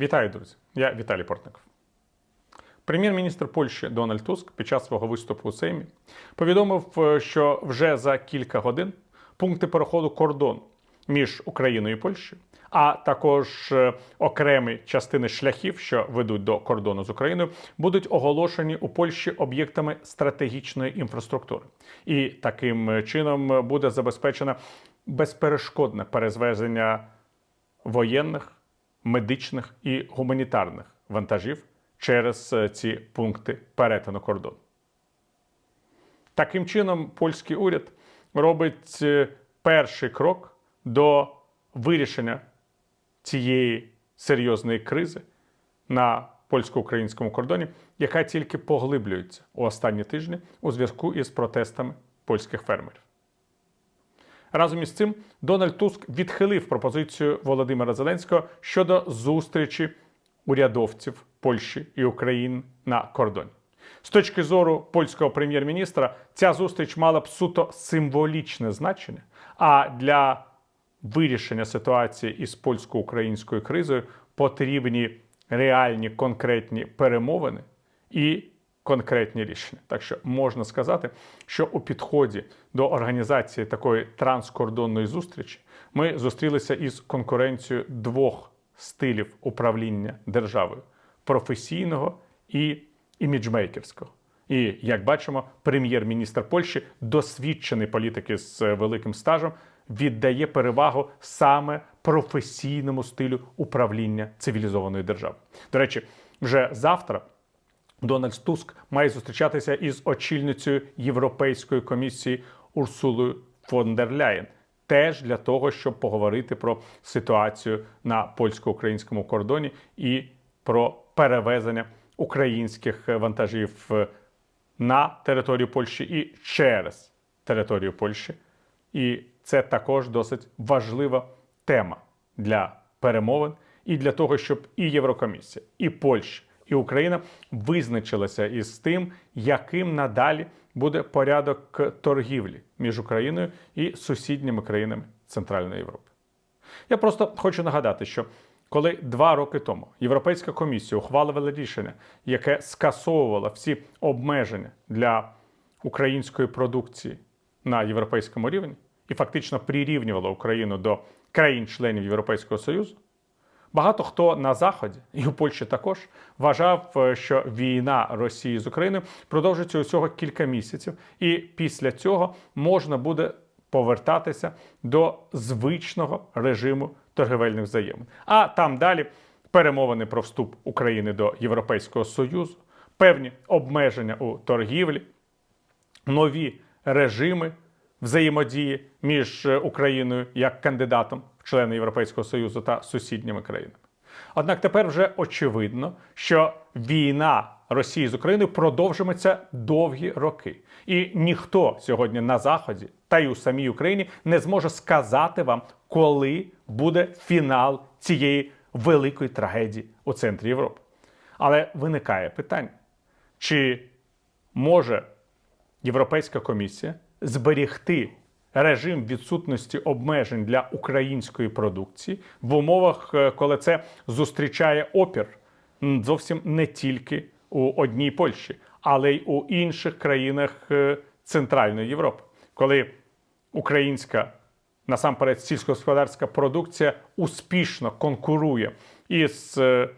Вітаю, друзі! Я Віталій Портников. Прем'єр-міністр Польщі Дональд Туск під час свого виступу у Сеймі повідомив, е, що вже за кілька годин пункти переходу кордону між Україною і Польщею, а також е, окремі частини шляхів, що ведуть до кордону з Україною, будуть оголошені у Польщі об'єктами стратегічної інфраструктури. І таким чином буде забезпечено безперешкодне перезвезення воєнних, медичних і гуманітарних вантажів через е, ці пункти перетину кордону. Таким чином, польський уряд робить е, перший крок до вирішення цієї серйозної кризи на польсько-українському кордоні, яка тільки поглиблюється у останні тижні у зв'язку із протестами польських фермерів. Разом із цим Дональд Туск відхилив пропозицію Володимира Зеленського щодо зустрічі урядовців Польщі і України на кордоні. З точки зору польського прем'єр-міністра, ця зустріч мала б суто символічне значення. А для вирішення ситуації із польсько-українською кризою потрібні реальні конкретні перемовини і конкретні рішення. Так що можна сказати, що у підході до організації такої транскордонної зустрічі ми зустрілися із конкуренцією двох стилів управління державою професійного і іміджмейкерського. І як бачимо, прем'єр-міністр Польщі, досвідчений політик із великим стажем, віддає перевагу саме професійному стилю управління цивілізованої держави. До речі, вже завтра. Дональд Туск має зустрічатися із очільницею Європейської комісії Урсулою фон дер Ляєн, теж для того, щоб поговорити про ситуацію на польсько-українському кордоні і про перевезення українських вантажів на територію Польщі і через територію Польщі. І це також досить важлива тема для перемовин і для того, щоб і Єврокомісія, і Польща і Україна визначилася із тим, яким надалі буде порядок торгівлі між Україною і сусідніми країнами Центральної Європи. Я просто хочу нагадати, що коли два роки тому Європейська комісія ухвалювала рішення, яке скасовувало всі обмеження для української продукції на європейському рівні і фактично прирівнювала Україну до країн-членів Європейського Союзу. Багато хто на заході і у Польщі також вважав, е, що війна Росії з Україною продовжиться усього кілька місяців, і після цього можна буде повертатися до звичного режиму торгівельних взаємин. А там далі перемовини про вступ України до Європейського Союзу, певні обмеження у торгівлі, нові режими взаємодії між е, Україною як кандидатом в члени Європейського Союзу та сусідніми країнами. Однак тепер вже очевидно, що війна Росії з Україною продовжиметься довгі роки, і ніхто сьогодні на заході та й у самій Україні не зможе сказати вам, коли буде фінал цієї великої трагедії у центрі Європи. Але виникає питання: чи може Європейська комісія зберігти режим відсутності обмежень для української продукції в умовах, е, коли це зустрічає опір зовсім не тільки у одній Польщі, але й у інших країнах е, Центральної Європи, коли українська насамперед сільськогосподарська продукція успішно конкурує із е,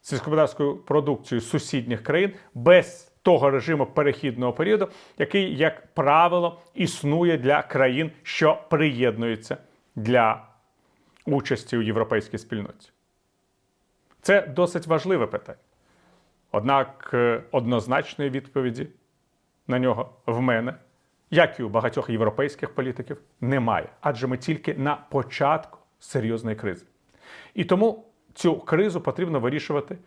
сільськогосподарською продукцією сусідніх країн без того режиму перехідного періоду, який, як правило, існує для країн, що приєднуються для участі у європейській спільноті. Це досить важливе питання. Однак е, однозначної відповіді на нього в мене, як і у багатьох європейських політиків, немає. Адже ми тільки на початку серйозної кризи. І тому цю кризу потрібно вирішувати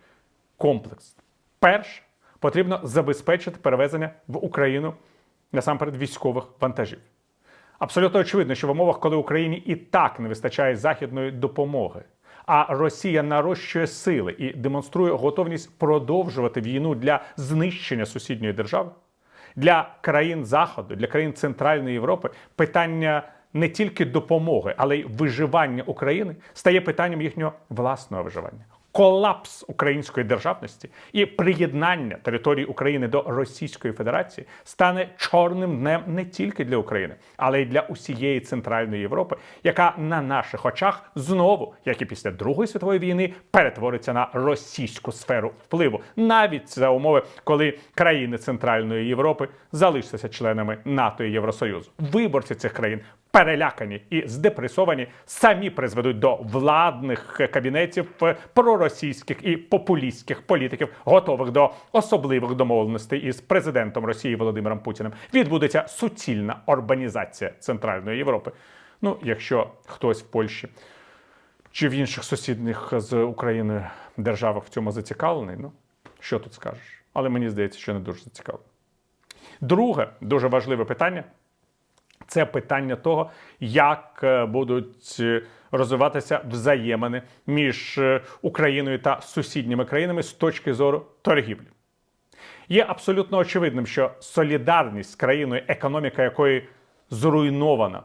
комплексно. Перше, потрібно забезпечити перевезення в Україну насамперед військових вантажів. Абсолютно очевидно, що в умовах, коли Україні і так не вистачає західної допомоги, а Росія нарощує сили і демонструє готовність продовжувати війну для знищення сусідньої держави, для країн Заходу, для країн Центральної Європи питання не тільки допомоги, але й виживання України стає питанням їхнього власного виживання, колапс української державності і приєднання території України до Російської Федерації стане чорним днем не тільки для України, але й для усієї центральної Європи, яка на наших очах знову, як і після Другої світової війни, перетвориться на російську сферу впливу, навіть за умови, коли країни Центральної Європи залишаться членами НАТО і Євросоюзу. Виборці цих країн перелякані і здепресовані, самі призведуть до владних кабінетів проросійських і популістських політиків, готових до особливих домовленостей із президентом Росії Володимиром Путіним. Відбудеться суцільна урбанізація Центральної Європи. Ну, якщо хтось в Польщі чи в інших сусідніх з Україною державах в цьому зацікавлений, ну що тут скажеш? Але мені здається, що не дуже зацікавлений. Друге дуже важливе питання це питання того, як е, будуть е, розвиватися взаємини між е, Україною та сусідніми країнами з точки зору торгівлі. Є абсолютно очевидним, що солідарність з країною, економіка якої зруйнована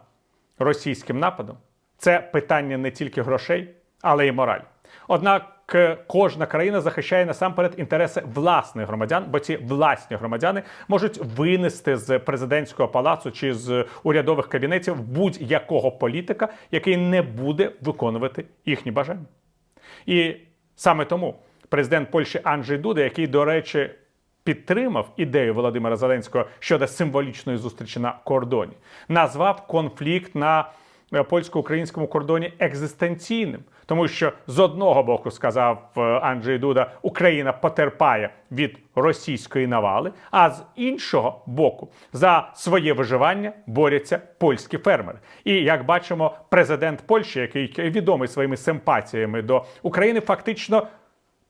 російським нападом, це питання не тільки грошей, але й моралі. Однак кожна країна захищає насамперед інтереси власних громадян, бо ці власні громадяни можуть винести з президентського палацу чи з урядових кабінетів будь-якого політика, який не буде виконувати їхні бажання. І саме тому президент Польщі Анджей Дуда, який, до речі, підтримав ідею Володимира Зеленського щодо символічної зустрічі на кордоні, назвав конфлікт на е, польсько-українському кордоні екзистенційним, тому що з одного боку сказав е, Анджей Дуда, Україна потерпає від російської навали, а з іншого боку за своє виживання борються польські фермери. І як бачимо, президент Польщі, який відомий своїми симпатіями до України, фактично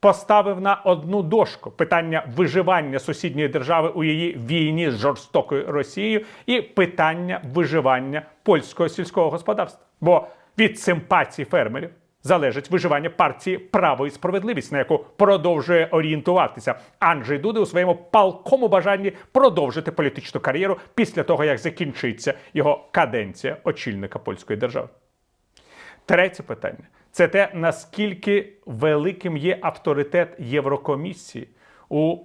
поставив на одну дошку питання виживання сусідньої держави у її війні з жорстокою Росією і питання виживання польського сільського господарства. Бо від симпатій фермерів залежить виживання партії право і справедливість, на яку продовжує орієнтуватися Анджей Дуди у своєму палкому бажанні продовжити політичну кар'єру після того, як закінчиться його каденція очільника польської держави. Третє питання це те, наскільки великим є авторитет Єврокомісії у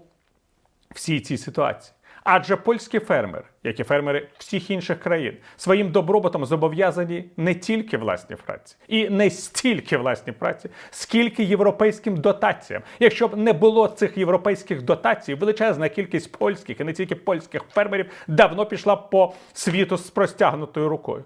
всій цій ситуації. Адже польські фермери, як і фермери всіх інших країн, своїм добробутом зобов'язані не тільки власні праці, і не стільки власні праці, скільки європейським дотаціям. Якщо б не було цих європейських дотацій, величезна кількість польських і не тільки польських фермерів давно пішла по світу з простягнутою рукою.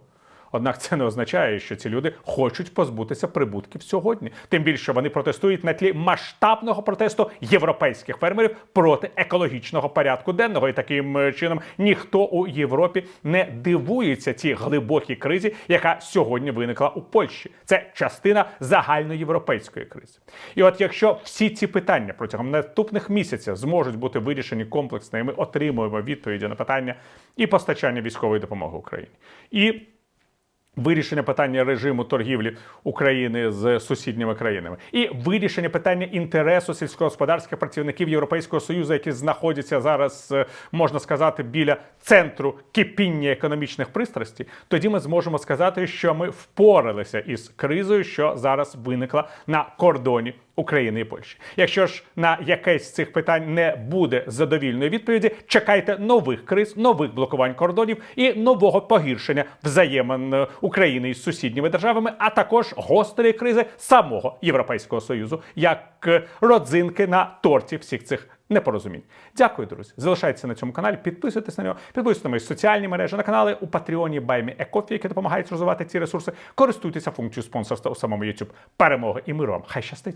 Однак це не означає, що ці люди хочуть позбутися прибутків сьогодні. Тим більше вони протестують на тлі масштабного протесту європейських фермерів проти екологічного порядку денного. І таким е, чином ніхто у Європі не дивується цій глибокій кризі, яка сьогодні виникла у Польщі. Це частина загальноєвропейської кризи. І от якщо всі ці питання протягом наступних місяців зможуть бути вирішені комплексно, і ми отримуємо відповіді на питання і постачання військової допомоги Україні. і Вирішення питання режиму торгівлі України з сусідніми країнами. І вирішення питання інтересу сільськогосподарських працівників Європейського союзу, які знаходяться зараз, е, можна сказати, біля центру кипіння економічних пристрастей, тоді ми зможемо сказати, що ми впоралися із кризою, що зараз виникла на кордоні України і Польщі. Якщо ж на якесь з цих питань не буде задовільної відповіді, чекайте нових криз, нових блокувань кордонів і нового погіршення взаємин е, України із сусідніми державами, а також гострої кризи самого Європейського союзу, як е, родзинки на торті всіх цих. Непорозумінь. Дякую, друзі. Залишайтеся на цьому каналі, підписуйтесь на нього, підписуйтесь на мої соціальні мережі, на канали у Патреоні Баймі Екофі, які допомагають розвивати ці ресурси. Користуйтеся функцією спонсорства у самому YouTube. Перемоги і миру вам. Хай щастить!